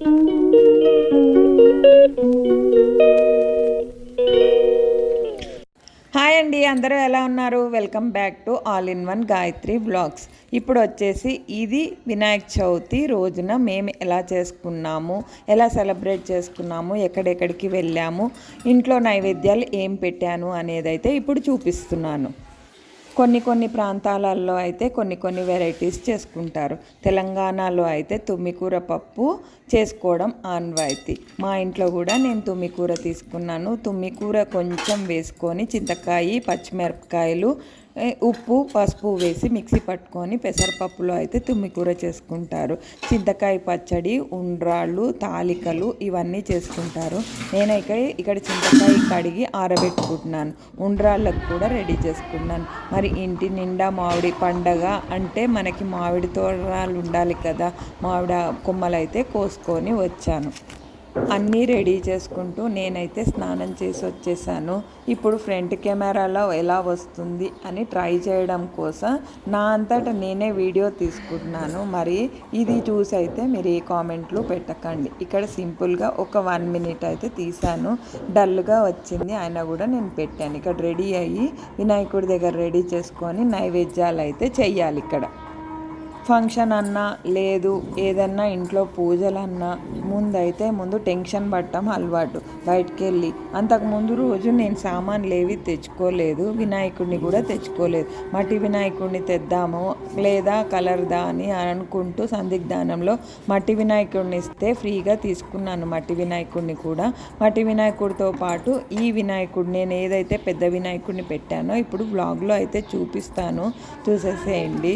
Hi అండి అందరూ ఎలా ఉన్నారు? Welcome back to all in one Gayatri blogs ఇప్పుడు వచ్చేసి ఇది వినాయక చవితి రోజున మేము ఎలా చేసుకున్నాము ఎలా సెలబ్రేట్ చేసుకున్నాము ఎక్కడెక్కడికి వెళ్ళాము ఇంట్లో నైవేద్యాలు ఏం పెట్టాను అనేది అయితే ఇప్పుడు చూపిస్తున్నాను. కొన్ని కొన్ని ప్రాంతాలలో అయితే కొన్ని కొన్ని వెరైటీస్ చేసుకుంటారు. తెలంగాణలో అయితే తుమ్మికూర పప్పు చేసుకోవడం ఆన్వాయితీ. మా ఇంట్లో కూడా నేను తుమ్మికూర తీసుకున్నాను. తుమ్మికూర కొంచెం వేసుకొని చింతకాయ పచ్చిమిరపకాయలు ఉప్పు పసుపు వేసి మిక్సీ పట్టుకొని పెసరపప్పులో అయితే తుమ్మికూర చేసుకుంటారు. చింతకాయ పచ్చడి ఉండ్రాళ్ళు తాలికలు ఇవన్నీ చేసుకుంటారు. నేనైతే ఇక్కడ చింతకాయ కడిగి ఆరబెట్టుకుంటున్నాను. ఉండ్రాళ్ళకు కూడా రెడీ చేసుకున్నాను. మరి ఇంటి నిండా మామిడి పండగ అంటే మనకి మామిడి తోరణాలు ఉండాలి కదా. మామిడి కొమ్మలైతే కోసుకొని వచ్చాను. అన్నీ రెడీ చేసుకుంటూ నేనైతే స్నానం చేసి వచ్చేసాను. ఇప్పుడు ఫ్రంట్ కెమెరాలో ఎలా వస్తుంది అని ట్రై చేయడం కోసం నా అంతటా నేనే వీడియో తీసుకుంటున్నాను. మరి ఇది చూసి అయితే మీరు ఏ కామెంట్లు పెట్టకండి. ఇక్కడ సింపుల్గా ఒక వన్ మినిట్ అయితే తీసాను డల్గా వచ్చింది. అయినా కూడా నేను పెట్టాను. ఇక్కడ రెడీ అయ్యి వినాయకుడి దగ్గర రెడీ చేసుకొని నైవేద్యాలు అయితే చెయ్యాలి ఇక్కడ. ఫంక్షన్ అన్నా లేదు ఏదన్నా ఇంట్లో పూజలన్నా ముందైతే ముందు టెన్షన్ పట్టడం అలవాటు. బయటికి వెళ్ళి అంతకుముందు రోజు నేను సామాన్లు ఏవి తెచ్చుకోలేదు వినాయకుడిని కూడా తెచ్చుకోలేదు. మట్టి వినాయకుడిని తెద్దాము లేదా కలర్దా అని అనుకుంటూ సందిగ్ధానంలో మట్టి వినాయకుడిని ఇస్తే ఫ్రీగా తీసుకున్నాను మట్టి వినాయకుడిని కూడా. మట్టి వినాయకుడితో పాటు ఈ వినాయకుడు నేను ఏదైతే పెద్ద వినాయకుడిని పెట్టానో ఇప్పుడు బ్లాగ్లో అయితే చూపిస్తాను. చూసేసేయండి.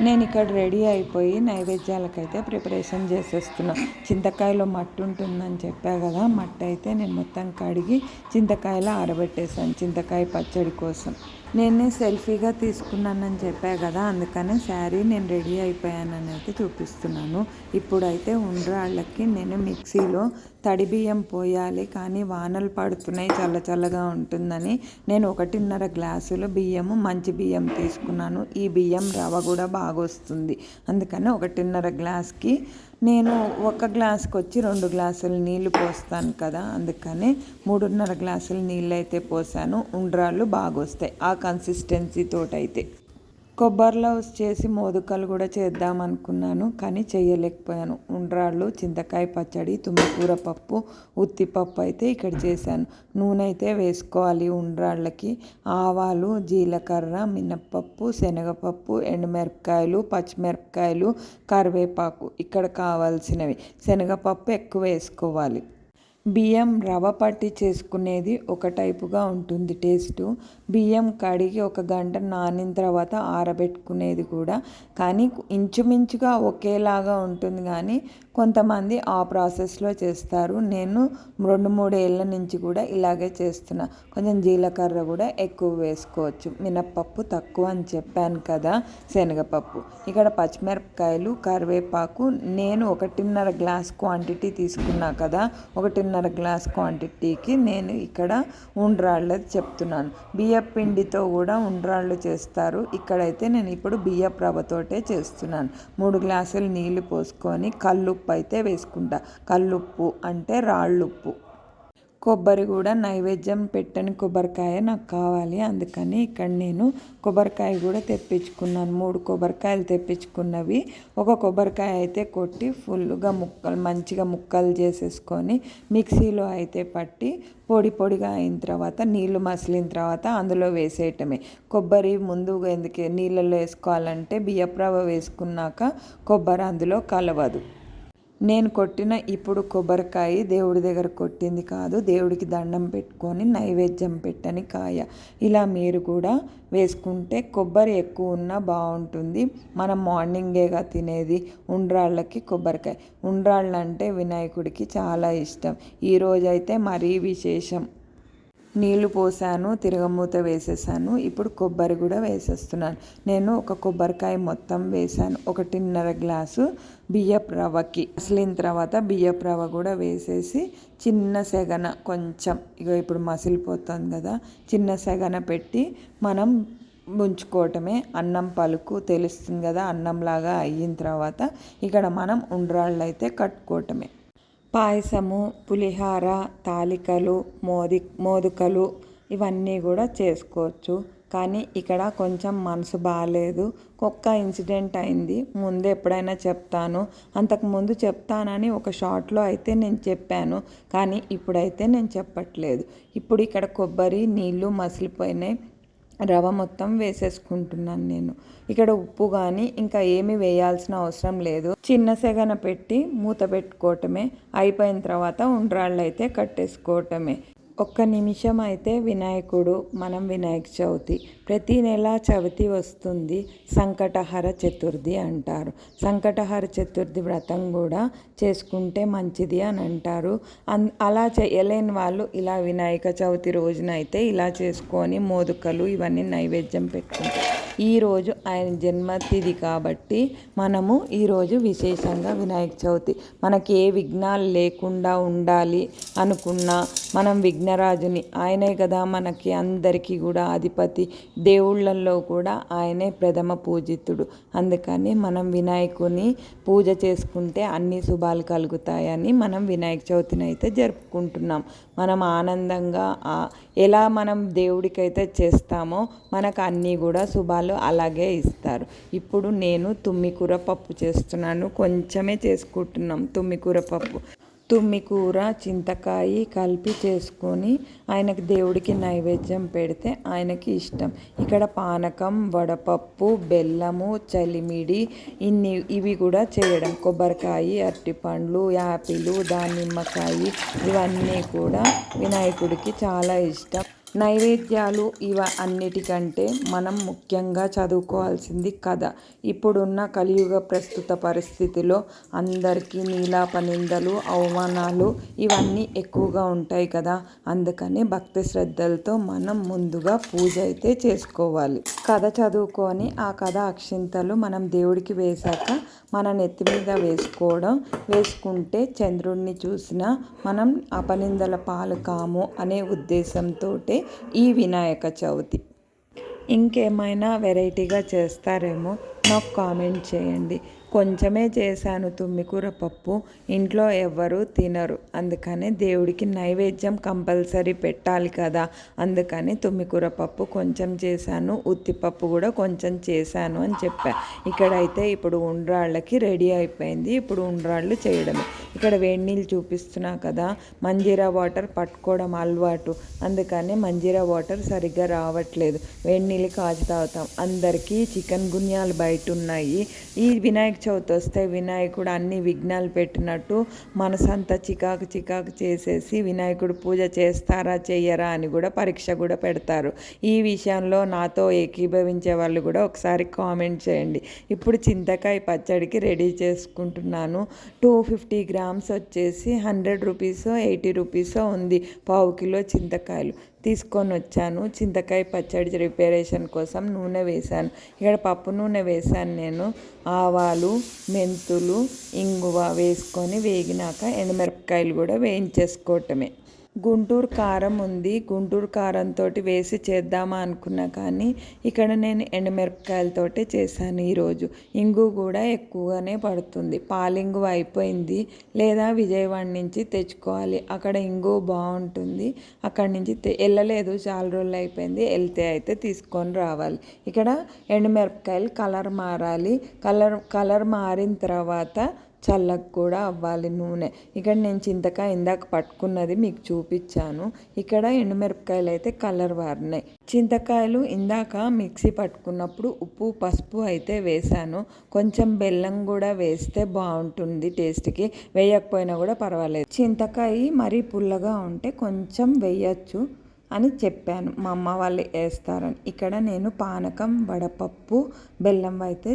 నేను ఇక్కడ రెడీ అయిపోయి నైవేద్యాలకైతే ప్రిపరేషన్ చేసేస్తున్నా. చింతకాయలో మట్టి ఉంటుందని చెప్పా కదా మట్టి అయితే నేను మొత్తం కడిగి చింతకాయలో ఆరబెట్టేశాను చింతకాయ పచ్చడి కోసం. నేనే సెల్ఫీగా తీసుకున్నానని చెప్పా కదా అందుకనే శారీ నేను రెడీ అయిపోయానని అయితే చూపిస్తున్నాను. ఇప్పుడైతే ఉండ్రాళ్ళకి నేను మిక్సీలో తడి బియ్యం పోయాలి కానీ వానలు పడుతున్నాయి చల్ల చల్లగా ఉంటుందని నేను ఒకటిన్నర గ్లాసులు బియ్యము మంచి బియ్యం తీసుకున్నాను. ఈ బియ్యం రవ కూడా బాగా వస్తుంది అందుకని ఒకటిన్నర గ్లాస్కి నేను ఒక గ్లాస్కి వచ్చి రెండు గ్లాసులు నీళ్ళు పోస్తాను కదా అందుకని మూడున్నర గ్లాసులు నీళ్ళు అయితే పోసాను. ఉండ్రాళ్ళు బాగా వస్తాయి ఆ కన్సిస్టెన్సీ అయితే కొబ్బరిలో చేసి మోదుకలు కూడా చేద్దాం అనుకున్నాను కానీ చేయలేకపోయాను. ఉండ్రాళ్ళు చింతకాయ పచ్చడి తుమ్మకూర పప్పు ఉత్తిపప్పు అయితే ఇక్కడ చేశాను. నూనె అయితే వేసుకోవాలి ఉండ్రాళ్ళకి. ఆవాలు జీలకర్ర మినప్పప్పు శనగపప్పు ఎండుమిరపకాయలు పచ్చిమిరపకాయలు కరివేపాకు. ఇక్కడ కావాల్సినవి. శనగపప్పు ఎక్కువ వేసుకోవాలి. బియ్యం రవ పట్టి చేసుకునేది ఒక టైపుగా ఉంటుంది. టేస్టు బియ్యం కడిగి ఒక గంట నానిన తర్వాత ఆరబెట్టుకునేది కూడా. కానీ ఇంచుమించుగా ఒకేలాగా ఉంటుంది. కానీ కొంతమంది ఆ ప్రాసెస్లో చేస్తారు. నేను రెండు మూడు ఏళ్ళ నుంచి కూడా ఇలాగే చేస్తున్నా. కొంచెం జీలకర్ర కూడా ఎక్కువ వేసుకోవచ్చు. మినప్పప్పు తక్కువ అని చెప్పాను కదా శనగపప్పు. ఇక్కడ పచ్చిమిరపకాయలు కరివేపాకు నేను ఒకటిన్నర గ్లాస్ క్వాంటిటీ తీసుకున్నా కదా ఒకటిన్నర గ్లాస్ క్వాంటిటీకి నేను ఇక్కడ ఉండ్రాళ్ళది చెప్తున్నాను. బియ్యపు పిండితో కూడా ఉండ్రాళ్ళు చేస్తారు. ఇక్కడైతే నేను ఇప్పుడు బియ్య రవ్వతోటే చేస్తున్నాను. మూడు గ్లాసులు నీళ్ళు పోసుకొని కళ్ళు ఉప్పు అయితే వేసుకుంటా. కల్లుప్పు అంటే రాళ్ళుప్పు. కొబ్బరి కూడా నైవేద్యం పెట్టని కొబ్బరికాయ నాకు కావాలి. అందుకని ఇక్కడ నేను కొబ్బరికాయ కూడా తెప్పించుకున్నాను. మూడు కొబ్బరికాయలు తెప్పించుకున్నవి. ఒక కొబ్బరికాయ అయితే కొట్టి ఫుల్గా ముక్కలు మంచిగా ముక్కలు చేసేసుకొని మిక్సీలో అయితే పట్టి పొడి పొడిగా అయిన తర్వాత నీళ్ళు మసిలిన తర్వాత అందులో వేసేయటమే. కొబ్బరి ముందుగా ఎందుకే నీళ్ళలో వేసుకోవాలంటే బియ్యప్రవ వేసుకున్నాక కొబ్బరి అందులో కలవదు. నేను కొట్టిన ఇప్పుడు కొబ్బరికాయ దేవుడి దగ్గర కొట్టింది కాదు దేవుడికి దండం పెట్టుకొని నైవేద్యం పెట్టని కాయ. ఇలా మీరు కూడా వేసుకుంటే కొబ్బరి ఎక్కువ ఉన్నా బాగుంటుంది. మనం మార్నింగేగా తినేది ఉండ్రాళ్ళకి కొబ్బరికాయ. ఉండ్రాళ్ళు అంటే వినాయకుడికి చాలా ఇష్టం. ఈరోజైతే మరీ విశేషం. నీళ్ళు పోసాను తిరగమూత వేసేసాను. ఇప్పుడు కొబ్బరి కూడా వేసేస్తున్నాను. నేను ఒక కొబ్బరికాయ మొత్తం వేసాను. ఒకటిన్నర గ్లాసు బియ్యపు రవ్వకి అసలిన తర్వాత బియ్యపు రవ్వ కూడా వేసేసి చిన్న సెగన కొంచెం ఇక ఇప్పుడు మసిలిపోతుంది కదా చిన్న సెగన పెట్టి మనం ఉంచుకోవటమే అన్నం పలుకు తెలుస్తుంది కదా అన్నంలాగా అయిన తర్వాత ఇక్కడ మనం ఉండ్రాళ్ళు అయితే కట్టుకోవటమే. పాయసము పులిహార తాలికలు మోది మోదుకలు ఇవన్నీ కూడా చేసుకోవచ్చు. కానీ ఇక్కడ కొంచెం మనసు బాగాలేదు ఒక్క ఇన్సిడెంట్ అయింది. ముందు ఎప్పుడైనా చెప్తాను. అంతకుముందు చెప్తానని ఒక షార్ట్లో అయితే నేను చెప్పాను. కానీ ఇప్పుడైతే నేను చెప్పట్లేదు. ఇప్పుడు ఇక్కడ కొబ్బరి నీళ్ళు మసిలిపోయినాయి. రవ మొత్తం వేసేసుకుంటున్నాను నేను. ఇక్కడ ఉప్పు కానీ ఇంకా ఏమి వేయాల్సిన అవసరం లేదు. చిన్న సెగన పెట్టి మూత పెట్టుకోవటమే. అయిపోయిన తర్వాత ఉండ్రాళ్ళు అయితే కట్టేసుకోవటమే. ఒక్క నిమిషం అయితే వినాయకుడు మనం వినాయక చవితి. ప్రతి నెల చవితి వస్తుంది సంకటహర చతుర్థి అంటారు. సంకటహర చతుర్థి వ్రతం కూడా చేసుకుంటే మంచిది అని అంటారు. అన్ అలా చేయలేని వాళ్ళు ఇలా వినాయక చవితి రోజున అయితే ఇలా చేసుకొని మోదుకలు ఇవన్నీ నైవేద్యం పెట్టుకుంటారు. ఈరోజు ఆయన జన్మతిథి కాబట్టి మనము ఈరోజు విశేషంగా వినాయక చవితి. మనకి ఏ విఘ్నాలు లేకుండా ఉండాలి అనుకున్నా మనం విఘ్నరాజుని. ఆయనే కదా మనకి అందరికీ కూడా అధిపతి. దేవుళ్ళల్లో కూడా ఆయనే ప్రథమ పూజితుడు. అందుకని మనం వినాయకుని పూజ చేసుకుంటే అన్ని శుభాలు కలుగుతాయని మనం వినాయక చవితిని అయితే జరుపుకుంటున్నాం. మనం ఆనందంగా ఎలా మనం దేవుడికైతే చేస్తామో మనకు అన్నీ కూడా శుభాలు అలాగే ఇస్తారు. ఇప్పుడు నేను తుమ్మికూర పప్పు చేస్తున్నాను. కొంచెమే చేసుకుంటున్నాం తుమ్మికూర పప్పు. తుమ్మి కూర చింతకాయ కలిపి చేసుకొని ఆయనకి దేవుడికి నైవేద్యం పెడితే ఆయనకి ఇష్టం. ఇక్కడ పానకం వడపప్పు బెల్లము చలిమిడి ఇన్ని ఇవి కూడా చేయడం. కొబ్బరికాయ అరటిపండ్లు యాపిల్ దానిమ్మకాయ ఇవన్నీ కూడా వినాయకుడికి చాలా ఇష్టం. నైవేద్యాలు ఇవ అన్నిటికంటే మనం ముఖ్యంగా చదువుకోవాల్సింది కథ. ఇప్పుడున్న కలియుగ ప్రస్తుత పరిస్థితిలో అందరికీ నీలాప నిందలు అవమానాలు ఇవన్నీ ఎక్కువగా ఉంటాయి కదా. అందుకని భక్తి శ్రద్ధలతో మనం ముందుగా పూజ అయితే చేసుకోవాలి. కథ చదువుకొని ఆ కథ అక్షింతలు మనం దేవుడికి వేశాక మన నెత్తి మీద వేసుకోవడం వేసుకుంటే చంద్రుడిని చూసినా మనం అపనిందల పాలు కాము అనే ఉద్దేశంతో ఈ వినాయక చవితి. ఇంకేమైనా వెరైటీగా చేస్తారేమో నాకు కామెంట్ చేయండి. కొంచెమే చేశాను తుమ్మికూర పప్పు. ఇంట్లో ఎవ్వరూ తినరు. అందుకని దేవుడికి నైవేద్యం కంపల్సరీ పెట్టాలి కదా. అందుకని తుమ్మికూర పప్పు కొంచెం చేశాను. ఉత్తిపప్పు కూడా కొంచెం చేశాను అని చెప్పా. ఇక్కడైతే ఇప్పుడు ఉండ్రాళ్ళకి రెడీ అయిపోయింది. ఇప్పుడు ఉండ్రాళ్ళు చేయడమే. ఇక్కడ వేడి నీళ్ళు చూపిస్తున్నా కదా. మంజీరా వాటర్ పట్టుకోవడం అలవాటు. అందుకనే మంజీరా వాటర్ సరిగ్గా రావట్లేదు. వేడి నీళ్ళు కాచి తాగుతాం. అందరికీ చికెన్ గున్యాలు బయట ఉన్నాయి. ఈ వినాయక చవితి వస్తే వినాయకుడు అన్ని విఘ్నాలు పెట్టినట్టు మనసంతా చికాకు చికాకు చేసేసి వినాయకుడు పూజ చేస్తారా చెయ్యరా అని కూడా పరీక్ష కూడా పెడతారు. ఈ విషయంలో నాతో ఏకీభవించే వాళ్ళు కూడా ఒకసారి కామెంట్ చేయండి. ఇప్పుడు చింతకాయ పచ్చడికి రెడీ చేసుకుంటున్నాను. టూ ఫిఫ్టీ గ్రామ్స్ వచ్చేసి హండ్రెడ్ రూపీసో ఎయిటీ రూపీసో ఉంది. పావు కిలో చింతకాయలు. తీసుకొని వచ్చాను. చింతకాయ పచ్చడి ప్రిపరేషన్ కోసం నూనె వేశాను. ఇక్కడ పప్పు నూనె వేశాను నేను. ఆవాలు మెంతులు ఇంగువ వేసుకొని వేగినాక ఎండుమిరపకాయలు కూడా వేయించేసుకోవటమే. గుంటూరు కారం ఉంది. గుంటూరు కారంతో వేసి చేద్దామా అనుకున్నా కానీ ఇక్కడ నేను ఎండుమిరపకాయలతోటే చేశాను ఈరోజు. ఇంగు కూడా ఎక్కువగానే పడుతుంది. పాలింగు అయిపోయింది. లేదా విజయవాడ నుంచి తెచ్చుకోవాలి. అక్కడ ఇంగు బాగుంటుంది. అక్కడి నుంచి వెళ్ళలేదు. చాలా రోజులు అయిపోయింది. వెళ్తే అయితే తీసుకొని రావాలి. ఇక్కడ ఎండుమిరపకాయలు కలర్ మారాలి. కలర్ కలర్ మారిన తర్వాత చల్లగా కూడా అవ్వాలి నూనె. ఇక్కడ నేను చింతకాయ ఇందాక పట్టుకున్నది మీకు చూపించాను. ఇక్కడ ఎండుమిరపకాయలు అయితే కలర్ వారినాయి. చింతకాయలు ఇందాక మిక్సీ పట్టుకున్నప్పుడు ఉప్పు పసుపు అయితే వేసాను కొంచెం బెల్లం కూడా వేస్తే బాగుంటుంది టేస్ట్కి. వేయకపోయినా కూడా పర్వాలేదు. చింతకాయ మరీ పుల్లగా ఉంటే కొంచెం వేయచ్చు అని చెప్పాను. మా అమ్మ వాళ్ళు వేస్తారని. ఇక్కడ నేను పానకం వడపప్పు బెల్లం అయితే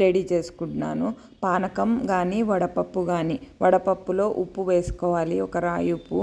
రెడీ చేసుకుంటున్నాను. పానకం కానీ వడపప్పు కానీ వడపప్పులో ఉప్పు వేసుకోవాలి ఒక రాయి ఉప్పు.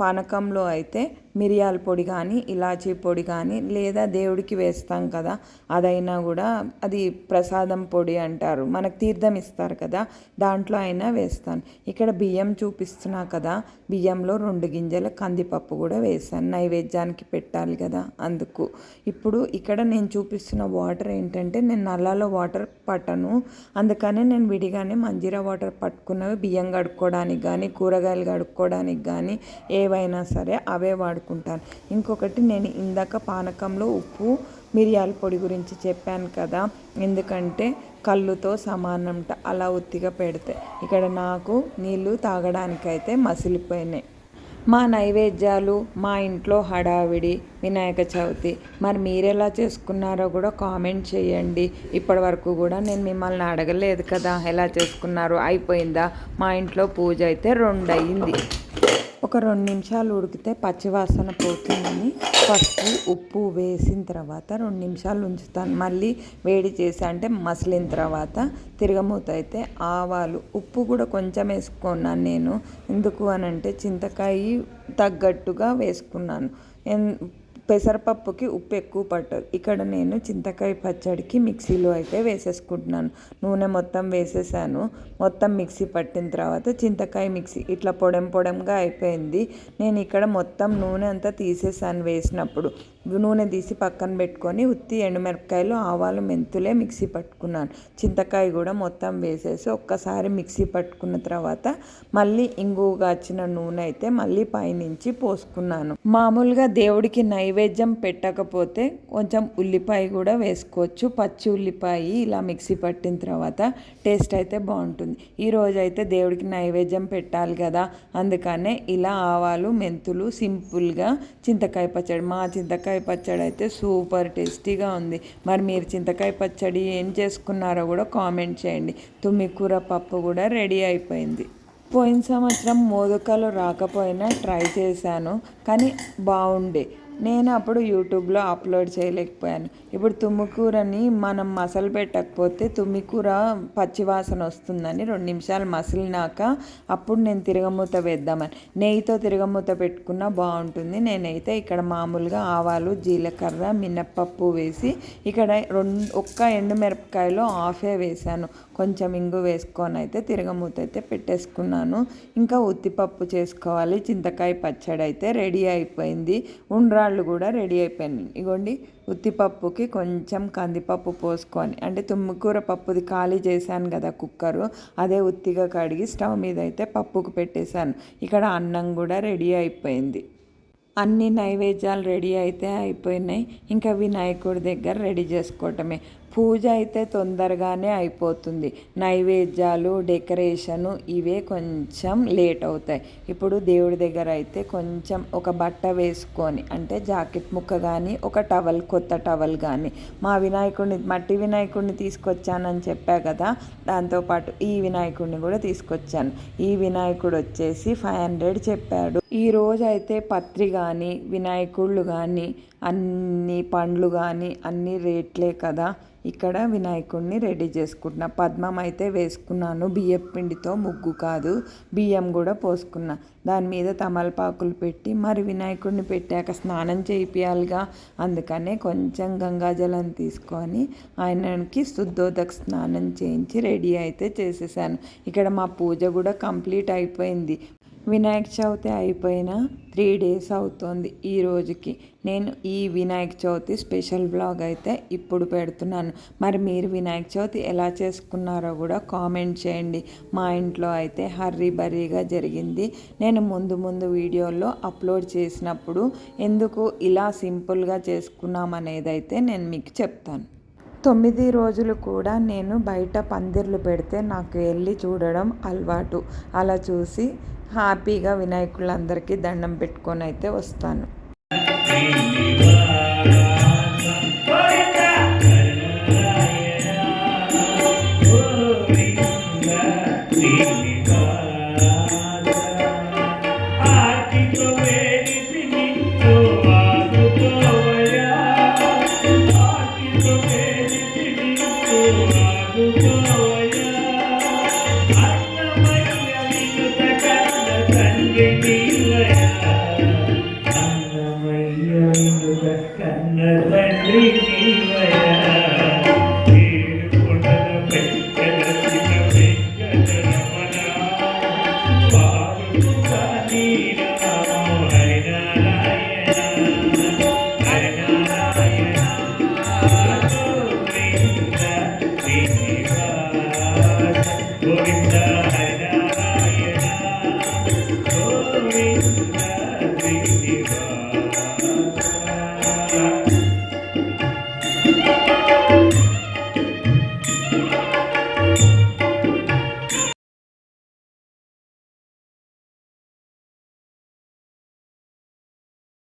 పానకంలో అయితే మిరియాల పొడి కానీ ఇలాచీ పొడి కానీ లేదా దేవుడికి వేస్తాం కదా అదైనా కూడా అది ప్రసాదం పొడి అంటారు. మనకు తీర్థం ఇస్తారు కదా దాంట్లో అయినా వేస్తాను. ఇక్కడ బియ్యం చూపిస్తున్నా కదా బియ్యంలో రెండు గింజల కందిపప్పు కూడా వేసాను నైవేద్యానికి పెట్టాలి కదా అందుకు. ఇప్పుడు ఇక్కడ నేను చూపిస్తున్న వాటర్ ఏంటంటే నేను నల్లాలో వాటర్ పట్టను. అందుకనే నేను విడిగానే మంజీరా వాటర్ పట్టుకున్నవి. బియ్యం కడుక్కోవడానికి కానీ కూరగాయలు కడుక్కోవడానికి కానీ ఏవైనా సరే అవే వాడుకుంటాను ఇంకొకటి నేను ఇందాక పానకంలో ఉప్పు మిరియాల పొడి గురించి చెప్పాను కదా. ఎందుకంటే కళ్ళుతో సమానంట అలా ఉత్తిగా పెడితే. ఇక్కడ నాకు నీళ్ళు తాగడానికైతే మసిలిపోయినాయి. మా నైవేద్యాలు మా ఇంట్లో హడావిడి వినాయక చవితి. మరి మీరెలా చేసుకున్నారో కూడా కామెంట్ చేయండి. ఇప్పటి వరకు కూడా నేను మిమ్మల్ని అడగలేదు కదా ఎలా చేసుకున్నారు? అయిపోయిందా? మా ఇంట్లో పూజ అయితే రెండు అయింది ఒక రెండు నిమిషాలు ఉడికితే పచ్చివాసన పోతుందని ఫస్ట్ ఉప్పు వేసిన తర్వాత రెండు నిమిషాలు ఉంచుతాను. మళ్ళీ వేడి చేసి అంటే మసిలిన తర్వాత తిరగమూత అయితే ఆవాలు. ఉప్పు కూడా కొంచెం వేసుకున్నాను నేను. ఎందుకు అని అంటే చింతకాయ తగ్గట్టుగా వేసుకున్నాను. పెసరపప్పుకి ఉప్పు ఎక్కువ పట్టదు. ఇక్కడ నేను చింతకాయ పచ్చడికి మిక్సీలో అయితే వేసేసుకుంటున్నాను. నూనె మొత్తం వేసేసాను. మొత్తం మిక్సీ పట్టిన తర్వాత చింతకాయ మిక్సీ ఇట్లా పొడెం పొడంగా అయిపోయింది. నేను ఇక్కడ మొత్తం నూనె అంతా తీసేసాను వేసినప్పుడు. నూనె తీసి పక్కన పెట్టుకొని ఉత్తి ఎండుమిరపకాయలు ఆవాలు మెంతులే మిక్సీ పట్టుకున్నాను. చింతకాయ కూడా మొత్తం వేసేసి ఒక్కసారి మిక్సీ పట్టుకున్న తర్వాత మళ్ళీ ఇంగువ కాచిన నూనె అయితే మళ్ళీ పైనుంచి పోసుకున్నాను. మామూలుగా దేవుడికి నైవేద్యం పెట్టకపోతే కొంచెం ఉల్లిపాయ కూడా వేసుకోవచ్చు. పచ్చి ఉల్లిపాయ ఇలా మిక్సీ పట్టిన తర్వాత టేస్ట్ అయితే బాగుంటుంది. ఈరోజు అయితే దేవుడికి నైవేద్యం పెట్టాలి కదా అందుకనే ఇలా ఆవాలు మెంతులు సింపుల్గా చింతకాయ పచ్చడి మా చింతకాయ చింతకాయ పచ్చడి అయితే సూపర్ టేస్టీగా ఉంది. మరి మీరు చింతకాయ పచ్చడి ఏం చేసుకున్నారో కూడా కామెంట్ చేయండి. తుమ్మికూర పప్పు కూడా రెడీ అయిపోయింది. పోయిన సంవత్సరం మోదకాలు రాకపోయినా ట్రై చేశాను కానీ బాగుండే. నేను అప్పుడు యూట్యూబ్లో అప్లోడ్ చేయలేకపోయాను. ఇప్పుడు తుమ్మికూరని మనం మసలు పెట్టకపోతే తుమ్మికూర పచ్చివాసన వస్తుందని రెండు నిమిషాలు మసిలినాక అప్పుడు నేను తిరగమూత వేద్దామని. నెయ్యితో తిరగమూత పెట్టుకున్నా బాగుంటుంది. నేనైతే ఇక్కడ మామూలుగా ఆవాలు జీలకర్ర మినప్పప్పు వేసి ఇక్కడ రెండు ఒక్క ఎండుమిరపకాయలో ఆఫే వేసాను కొంచెం ఇంగు వేసుకొని అయితే తిరగమూత అయితే పెట్టేసుకున్నాను. ఇంకా ఉత్తిపప్పు చేసుకోవాలి. చింతకాయ పచ్చడి అయితే రెడీ అయిపోయింది. ఉండ్రాళ్ళు కూడా రెడీ అయిపోయినాయి. ఇగోండి ఉత్తిపప్పుకి కొంచెం కందిపప్పు పోసుకొని అంటే తుమ్మికూర పప్పుది ఖాళీ చేశాను కదా కుక్కరు అదే ఉత్తిగా కడిగి స్టవ్ మీద అయితే పప్పుకు పెట్టేశాను. ఇక్కడ అన్నం కూడా రెడీ అయిపోయింది. అన్ని నైవేద్యాలు రెడీ అయితే అయిపోయినాయి. ఇంకా వినాయకుడి దగ్గర రెడీ చేసుకోవటమే. పూజ అయితే తొందరగానే అయిపోతుంది. నైవేద్యాలు డెకరేషను ఇవే కొంచెం లేట్ అవుతాయి. ఇప్పుడు దేవుడి దగ్గర అయితే కొంచెం ఒక బట్ట వేసుకొని అంటే జాకెట్ ముక్క కానీ ఒక టవల్ కొత్త టవల్ కానీ మా వినాయకుడిని మట్టి వినాయకుడిని తీసుకొచ్చానని చెప్పా కదా దాంతోపాటు ఈ వినాయకుడిని కూడా తీసుకొచ్చాను. ఈ వినాయకుడు వచ్చేసి ఫైవ్ హండ్రెడ్ చెప్పాడు. ఈ రోజు అయితే పత్రి కానీ వినాయకుళ్ళు కానీ అన్ని పండ్లు కానీ అన్ని రేట్లే కదా. ఇక్కడ వినాయకుడిని రెడీ చేసుకుంటున్నా. పద్మం అయితే వేసుకున్నాను. బియ్యం పిండితో ముగ్గు కాదు. బియ్యం కూడా పోసుకున్నా. దాని మీద తమలపాకులు పెట్టి మరి వినాయకుడిని పెట్టాక స్నానం చేయించాలిగా అందుకనే కొంచెం గంగాజలం తీసుకొని ఆయనకి శుద్ధోదక స్నానం చేయించి రెడీ అయితే చేసేసాను. ఇక్కడ మా పూజ కూడా కంప్లీట్ అయిపోయింది. వినాయక చవితి అయిపోయిన త్రీ డేస్ అవుతుంది ఈ రోజుకి. నేను ఈ వినాయక చవితి స్పెషల్ బ్లాగ్ అయితే ఇప్పుడు పెడుతున్నాను. మరి మీరు వినాయక చవితి ఎలా చేసుకున్నారో కూడా కామెంట్ చేయండి. మా ఇంట్లో అయితే హర్రీ బర్రీగా జరిగింది. నేను ముందు ముందు వీడియోల్లో అప్లోడ్ చేసినప్పుడు ఎందుకు ఇలా సింపుల్గా చేసుకున్నామనేది అయితే నేను మీకు చెప్తాను. తొమ్మిది రోజులు కూడా నేను బయట పందిర్లు పెడితే నాకు వెళ్ళి చూడడం అలవాటు. అలా చూసి హ్యాపీగా వినాయకులందరికీ దండం పెట్టుకొని అయితే వస్తాను.